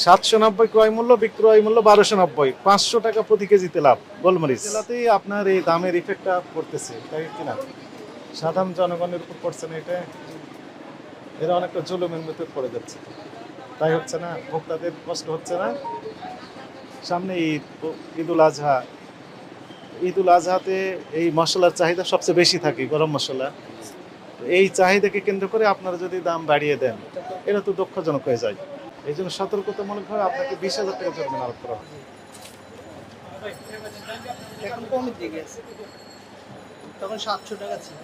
সাতশো নব্বই ক্রয় মূল্য বিক্রয় মূল্য বারোশো নব্বই। পাঁচশো টাকা প্রতি কেজিতে লাভ গোলমরিচ। জেলাতেই আপনার এই দামের ইফেক্টটা পড়তেছে, তাই কিনা সাধারণ জনগণের উপর পড়ছে না এটা। এরা অনেকটা জুলুমের মধ্যে পড়ে যাচ্ছে। তাই হচ্ছে না, ভোক্তাদের কষ্ট হচ্ছে না। সামনে ঈদ ঈদুল আজহা। ঈদুল আজহাতে এই মশলার চাহিদা সবচেয়ে বেশি থাকে, গরম মশলা। এই চাহিদাকে কেন্দ্র করে আপনারা যদি দাম বাড়িয়ে দেন, এটা তো দুঃখজনক হয়ে যায়। এই জন্য সতর্কতামূলকভাবে আপনাকে বিশ হাজার টাকা জরিমানা আরোপ করা হবে। এখন কমের দিকে আছে তখন সাতশো টাকা ছিল।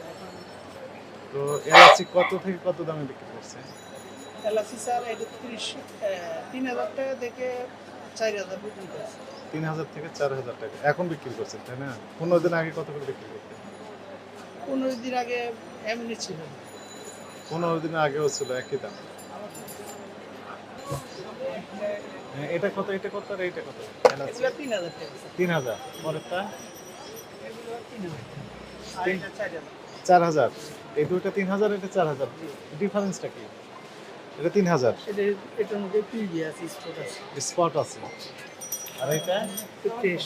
তো এলাচি কত থেকে কত দামে বিক্রি করছে? এলআসি স্যার এটা তিরিশ তিন হাজার টাকা থেকে চার হাজার পর্যন্ত আছে তিন হাজার থেকে চার হাজার টাকা। এখন বিক্রি করছেন তাই না? পনেরো দিন আগে কত করে বিক্রি করতেন পনেরো দিন আগে এমনি ছিল। পনেরো দিন আগেও ছিল একই দাম হ্যাঁ, এটা কত এটা কত আর এটা কত? তিন হাজার তিন হাজার। পরেরটা? চার হাজার। এই দুইটা তিন হাজার এটা চার হাজার। ডিফারেন্সটা কি? এটা তিন হাজার। এটার মধ্যে আছে স্পট আছে। স্পট আছে। আর এটা? ফ্রেশ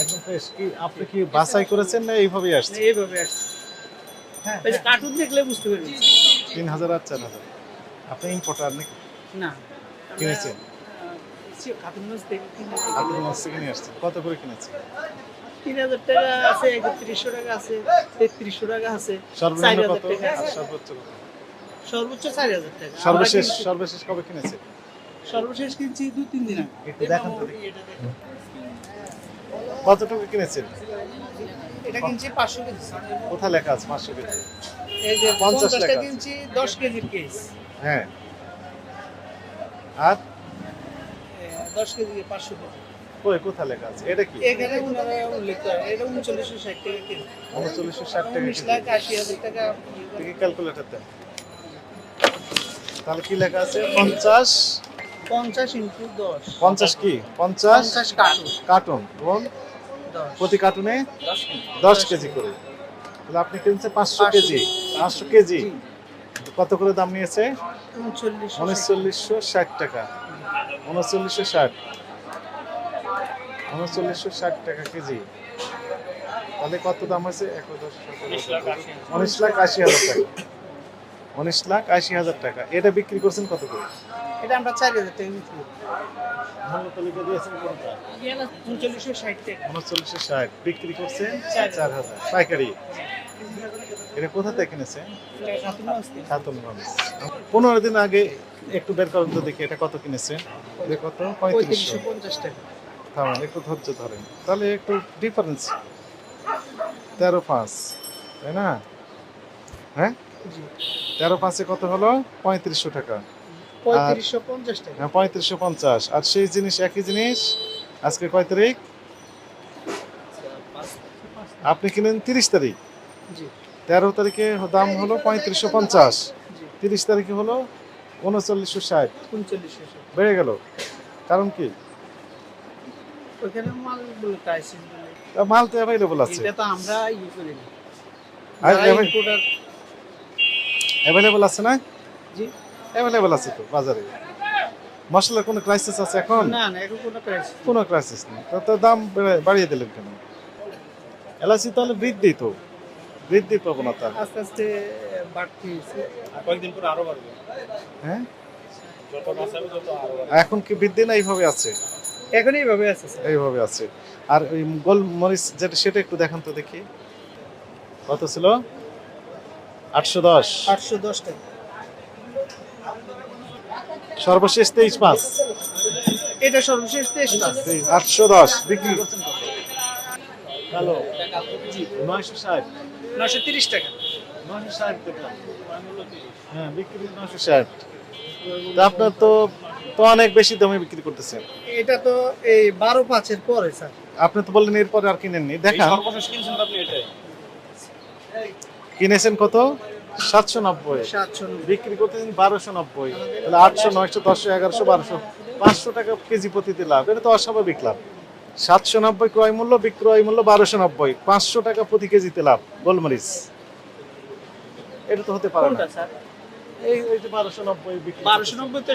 একদম ফ্রেশ কি আপনি কি বাছাই করেছেন না এইভাবেই আসছে? এইভাবে আসছে। হ্যাঁ ওই যে কার্টুন দেখলে বুঝতে পারবি তিন হাজার আর চার হাজার। আপনি ইম্পোর্টার নাকি? না। কিনেছেন? থেকে নিয়ে আসছেন কত করে কিনেছেন তিন হাজার টাকা আছে একত্রিশশো টাকা আছে তেত্রিশশো টাকা আছে সর্বনিম্ন কত? টাকা আর আছে। সর্বোচ্চ সর্বোচ্চ চার হাজার টাকা। সর্বশেষ সর্বশেষ কবে কিনেছেন সর্বশেষ কিনছি দু তিন দিন আগে। একটু তো এটা দেখেন। কত টাকা কিনেছেন এটা কিনছি পাঁচশো কেজি। কোথায় লেখা আছে পাঁচশো কেজি? এই যে পঞ্চাশটা কিনছি দশ কেজির কেস হ্যাঁ। আর? দশ কেজি পাঁচশো কেজি। কোথায় লেখা আছে? এটা কি? এখানে ওনারা উল্লেখ করে এটা উনচল্লিশশো ষাট টাকা কেজি। উনচল্লিশশো ষাট টাকা উনিশ লাখ আশি হাজার টাকা। দেখি ক্যালকুলেটর দেন তাহলে কি লেখা আছে? পঞ্চাশ? পঞ্চাশ ইন্টু দশ। পঞ্চাশ কি? পঞ্চাশ? কার্টুন। কার্টুন। এবং প্রতি কার্টুনে দশ কেজি। করে। তাহলে আপনি কিনছেন পাঁচশো কেজি। পাঁচশো কেজি। কত করে দাম নিয়েছে? উনচল্লিশশো উনচল্লিশশো ষাট টাকা। উনচল্লিশশো ষাট। উনচল্লিশশো ষাট টাকা কেজি। তাহলে কত দাম দশ উনিশ লাখ আশি হাজার টাকা। উনিশ লাখ আশি হাজার টাকা। এটা বিক্রি করছেন কত করে? এটা আমরা চার হাজার টাকা বিক্রি উনচল্লিশশো ষাট। বিক্রি করছেন চার হাজার। পাইকারি। এটা কোথা থেকে কিনেছে পনেরো দিন আগে একটু বের করেন তো দেখি এটা কত কিনেছে? কত? পঁয়ত্রিশশো। পঞ্চাশ টাকা। থামেন একটু ধৈর্য ধরেন। তাহলে একটু ডিফারেন্স তেরো পাঁচ তাই না? হ্যাঁ? তেরো পাঁচে কত হলো? পঁয়ত্রিশশো টাকা। পঁয়ত্রিশশো পঞ্চাশ হ্যাঁ পঁয়ত্রিশশো পঞ্চাশ। আর সেই জিনিস একই জিনিস? আজকে কয় তারিখ? আপনি কিনেন তিরিশ তারিখ। তেরো তারিখে দাম হলো পঁয়ত্রিশশো পঞ্চাশ। তিরিশ তারিখে হলো উনচল্লিশশো ষাট। বেড়ে গেল। কারণ কি? মাল তো অ্যাভেলেবল আছে। অ্যাভেলেবল আছে না? অ্যাভেলেবল আছে তো বাজারে। মশলার কোনো ক্রাইসিস আছে এখন? না না এখন কোনো ক্রাইসিস কোনো ক্রাইসিস নেই। তো দাম বাড়িয়ে দিলেন কেন? এলআইসি তাহলে বৃদ্ধি তো। বৃদ্ধি প্রবণতা। আস্তে আস্তে বাড়তি হয়েছে। কয়েকদিন পরে আরও বাড়বে। হ্যাঁ? যত মাস হবে তত আরও বাড়বে। এখন কি বৃদ্ধি না এইভাবে আছে? এখন এইভাবে আছে স্যার। এইভাবে আছে। আর ওই গোল মরিচ যেটা সেটা একটু দেখান তো দেখি। কত ছিল? আটশো দশ। আটশো দশ টাকা। সর্বশেষ তেইশ পাঁচ এটা সর্বশেষ তেইশ টাকা আটশো দশ বিক্রি। কালো নয়শো ষাট। নশো তিরিশ টাকা। নয়শো ষাট দেখলাম হ্যাঁ বিক্রি ষাট। আপনার তো তো অনেক বেশি দামে বিক্রি করতেছেন। এটা তো এই বারো পাঁচের পরে স্যার। আপনি তো বললেন এরপরে আর কিনেননি। দেখান সর্বশেষ কিনছেন তো আপনি এটাই। কিনেছেন কত? সাতশো নব্বই। সাতশো নব্বই। বিক্রি করতেছেন বারোশো নব্বই। তাহলে আটশো নয়শো দশশো এগারোশো বারোশো পাঁচশো টাকা কেজি প্রতিতে লাভ। এটা তো অস্বাভাবিক লাভ। সাতশো নব্বই ক্রয় মূল্য বিক্রয় মূল্য বারোশো নব্বই। পাঁচশো টাকা প্রতি কেজিতে লাভ গোলমরিচ। এটা তো হতে পারে না। এই এই যে বারোশো নব্বই বারোশো নব্বই তো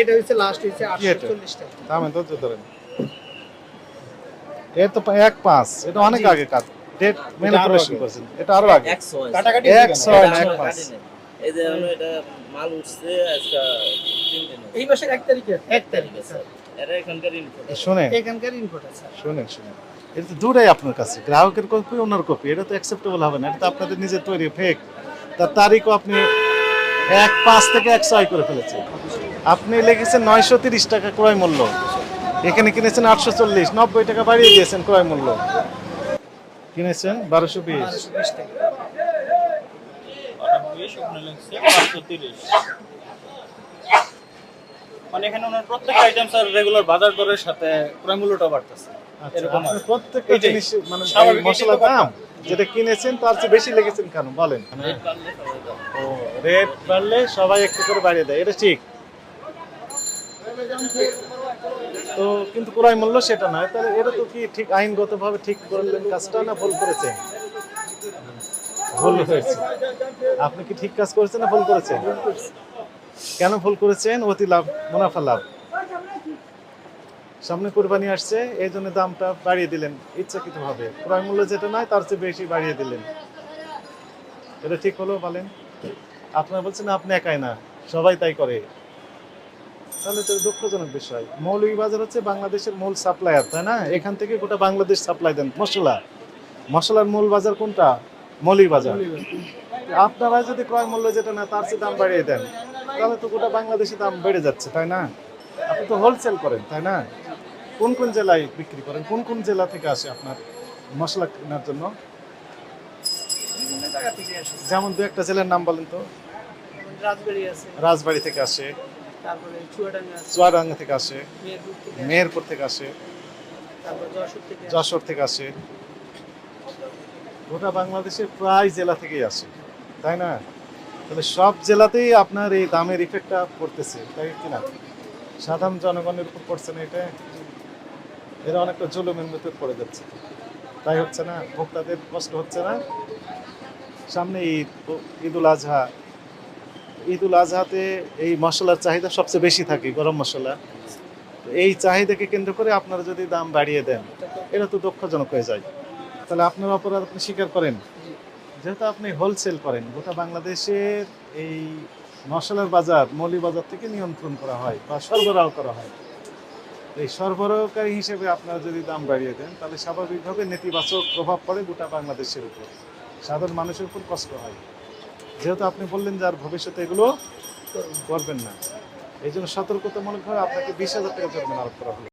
এটা হচ্ছে লাস্ট হচ্ছে এটা? আটশো চল্লিশ টাকা। দামে ধৈর্য ধরেন। এ তো এক পাঁচ। এটা অনেক আগে কাজ ডেট ম্যানিপুলেশন আগে। করছেন। এটা আরও আগে। এক ছয় এক পাঁচ। এই যে হলো এটা মাল উঠছে আজকে তিন দিন। এই মাসের এক তারিখে? এক তারিখে স্যার। এটা এখানকার ইনপুট শুনে এখানকার ইনপুট আছে। শুনেন শুনেন। এটা তো দুটাই আপনার কাছে। গ্রাহকের কপি ওনার কপি। এটা তো অ্যাকসেপ্টেবল হবে না। এটা তো আপনাদের নিজের তৈরি ফেক তার তারিখও আপনি এক পাঁচ থেকে এক ছয় করে ফেলেছেন। আপনি লিখেছেন নয়শো তিরিশ টাকা ক্রয় মূল্য। এখানে কিনেছেন আটশো চল্লিশ। নব্বই টাকা বাড়িয়ে দিয়েছেন ক্রয় মূল্য। কিনেছেন বারোশো বিশ। বারোশো বিশ টাকা। বিশ, লিখছে পাঁচশো তিরিশ। মানে এখানে ওনার প্রত্যেকটা আইটেম স্যার রেগুলার বাজার দরের সাথে ক্রয় মূল্যটা বাড়তেছে। আচ্ছা, এরকম প্রত্যেকটা জিনিস মানে মশলার দাম যেটা কিনেছেন তার চেয়ে বেশি লেগেছেন কেন? বলেন। রেট বাড়লে সবাই ও রেট বাড়লে সবাই একটু করে বাড়িয়ে দেয় এটা ঠিক। তো কিন্তু ক্রয় মূল্য সেটা নয় তাহলে এটা তো কি ঠিক আইনগতভাবে ঠিক করলেন কাজটা না ভুল করেছেন? ভুল হয়েছে। আপনি কি ঠিক কাজ করেছেন না ভুল করেছেন? কেন ভুল করেছেন? অতি লাভ, মুনাফা লাভ। সামনে কোরবানি আসছে, এই জন্য দামটা বাড়িয়ে দিলেন ইচ্ছাকৃত ভাবে ক্রয় মূল্য যেটা নয় তার চেয়ে বেশি বাড়িয়ে দিলেন। এটা ঠিক হলো বলেন? আপনারা বলছেন, আপনি একাই না, সবাই তাই করে। তাহলে তো দুঃখজনক বিষয়। মৌলভীবাজার হচ্ছে বাংলাদেশের মূল সাপ্লায়ার, তাই না? এখান থেকে গোটা বাংলাদেশ সাপ্লাই দেন। মশলা। মশলার মূল বাজার কোনটা? মৌলভীবাজার আপনারা যদি ক্রয় মূল্য যেটা না তার চেয়ে দাম বাড়িয়ে দেন তাহলে তো গোটা বাংলাদেশে দাম বেড়ে যাচ্ছে তাই না? আপনি তো হোলসেল করেন তাই না? কোন কোন জেলায় বিক্রি করেন? কোন কোন জেলা থেকে আসে আপনার মশলা কেনার জন্য? যেমন দু একটা জেলার নাম বলেন তো। রাজবাড়ি থেকে আসে। তারপরে চুয়াডাঙ্গা থেকে আসে। মেহেরপুর থেকে আসে, যশোর থেকে আসে। গোটা বাংলাদেশের প্রায় জেলা থেকেই আসে, তাই না? তাহলে সব জেলাতেই আপনার এই দামের ইফেক্টটা পড়তেছে, তাই কি না? সাধারণ জনগণের উপর পড়ছে না এটা? এরা অনেকটা জুলুমের মধ্যে পড়ে যাচ্ছে। তাই হচ্ছে না? ভোক্তাদের কষ্ট হচ্ছে না? সামনে ঈদ ঈদুল আজহা। ঈদুল আজহাতে এই মশলার চাহিদা সবচেয়ে বেশি থাকে, গরম মশলা। এই চাহিদাকে কেন্দ্র করে আপনারা যদি দাম বাড়িয়ে দেন, এটা তো দুঃখজনক হয়ে যায়। তাহলে আপনার অপরাধ আপনি স্বীকার করেন। যেহেতু আপনি হোলসেল করেন, গোটা বাংলাদেশের এই মশলার বাজার মৌলি বাজার থেকে নিয়ন্ত্রণ করা হয় বা সরবরাহ করা হয়। এই সরবরাহকারী হিসেবে আপনারা যদি দাম বাড়িয়ে দেন, তাহলে স্বাভাবিকভাবে নেতিবাচক প্রভাব পড়ে গোটা বাংলাদেশের উপর। সাধারণ মানুষের উপর কষ্ট হয়। যেহেতু আপনি বললেন যে আর ভবিষ্যতে এগুলো করবেন না। এই জন্য সতর্কতামূলকভাবে আপনাকে বিশ হাজার টাকা জরিমানা আরোপ করা হলো